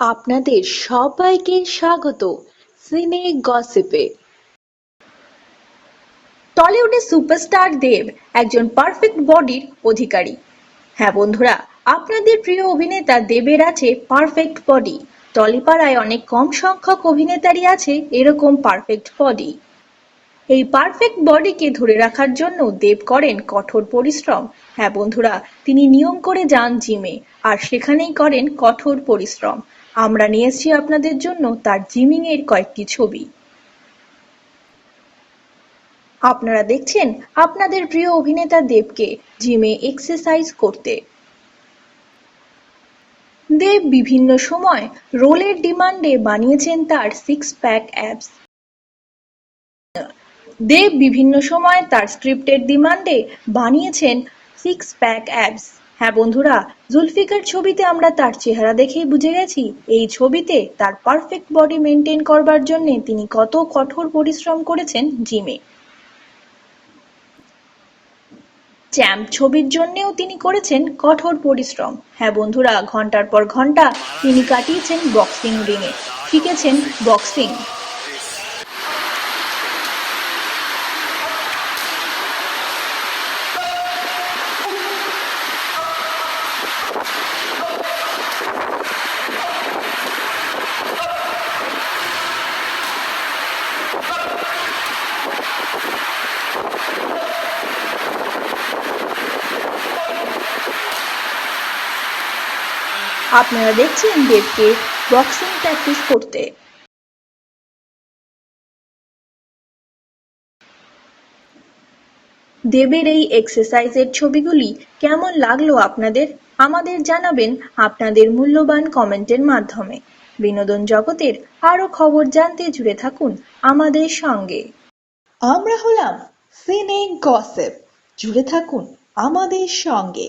আপনাদের সবাইকে স্বাগত সিনে গসিপে। টলিউডের সুপারস্টার দেব একজন পারফেক্ট বডির অধিকারী। হ্যাঁ বন্ধুরা, আপনাদের প্রিয় অভিনেতা দেবের আছে পারফেক্ট বডি। টলিপাড়ায় অনেক কম সংখ্যক অভিনেতারই আছে এরকম পারফেক্ট বডি। এই পারফেক্ট বডিকে ধরে রাখার জন্য দেব করেন কঠোর পরিশ্রম। হ্যাঁ বন্ধুরা, তিনি নিয়ম করে যান জিমে, আর সেখানেই করেন কঠোর পরিশ্রম। আমরা নিয়ে এসেছি আপনাদের জন্য তার জিমিং এর কয়েকটি ছবি। আপনারা দেখছেন আপনাদের প্রিয় অভিনেতা দেবকে জিমে এক্সারসাইজ করতে। দেব বিভিন্ন সময় রোলের ডিমান্ডে বানিয়েছেন তার সিক্স প্যাক অ্যাপস দেব বিভিন্ন সময় তার স্ক্রিপ্টের ডিমান্ডে বানিয়েছেন সিক্স প্যাক অ্যাবস হ্যাঁ বন্ধুরা, জুলফিকার ছবিতে আমরা তার চেহারা দেখেই বুঝে গেছি। এই ছবিতে তার পারফেক্ট বডি মেনটেন করবার জন্য তিনি কত কঠোর পরিশ্রম করেছেন জিমে। চ্যাম্প ছবির জন্যেও তিনি করেছেন কঠোর পরিশ্রম। হ্যাঁ বন্ধুরা, ঘণ্টার পর ঘণ্টা তিনি কাটিয়েছেন বক্সিং রিংয়ে শিখেছেন বক্সিং আপনারা দেখছেন দেবকে বক্সিং প্র্যাকটিস করতে। দেবের এই এক্সারসাইজের ছবিগুলি কেমন লাগল আপনাদের? আমাদের জানাবেন আপনাদের মূল্যবান কমেন্টের মাধ্যমে। বিনোদন জগতের আরও খবর জানতে জুড়ে থাকুন আমাদের সঙ্গে। আমরা হলাম সিনে গসিপ জুড়ে থাকুন আমাদের সঙ্গে।